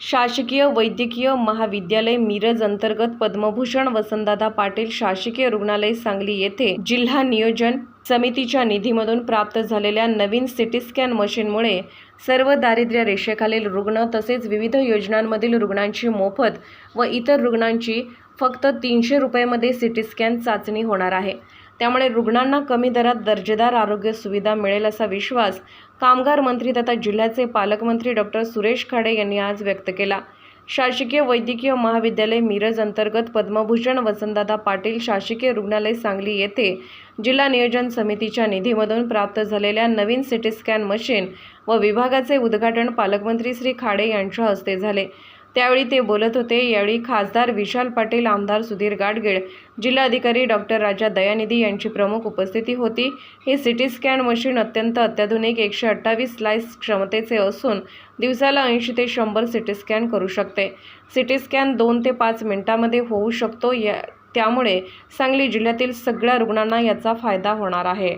शासकीय वैद्यकीय महाविद्यालय मिरज अंतर्गत पद्मभूषण वसंतदादा पाटील शासकीय रुग्णालय सांगली येथे जिल्हा नियोजन समितीच्या निधीमधून प्राप्त झालेल्या नवीन सिटी स्कॅन मशीनमुळे सर्व दारिद्र्य रेषेखालील रुग्ण तसेच विविध योजनांमधील रुग्णांची मोफत व इतर रुग्णांची फक्त तीनशे रुपयामध्ये सिटी स्कॅन चाचणी होणार आहे. त्यामुळे रुग्णांना कमी दरात दर्जेदार आरोग्य सुविधा मिळेल असा विश्वास कामगार मंत्री तथा जिल्ह्याचे पालकमंत्री डॉक्टर सुरेश खाडे यांनी आज व्यक्त केला. शासकीय वैद्यकीय महाविद्यालय मिरज अंतर्गत पद्मभूषण वसंतदादा पाटील शासकीय रुग्णालय सांगली येथे जिल्हा नियोजन समितीच्या निधीमधून प्राप्त झालेल्या नवीन सिटी स्कॅन मशीन व विभागाचे उद्घाटन पालकमंत्री श्री खाडे यांच्या हस्ते झाले. त्यावेळी ते बोलत होते. यावेळी खासदार विशाल पाटील आमदार सुधीर गाडगीळ जिल्हाधिकारी डॉक्टर राजा दयानिधी यांची प्रमुख उपस्थिती होती. हे सिटी स्कॅन मशीन अत्यंत अत्याधुनिक एकशे अठ्ठावीस स्लाइस क्षमतेचे असून दिवसाला ऐंशी ते शंभर सिटी स्कॅन करू शकते. सिटी स्कॅन दोन ते पाच मिनिटांमध्ये होऊ शकतो. या त्यामुळे सांगली जिल्ह्यातील सगळ्या रुग्णांना याचा फायदा होणार आहे.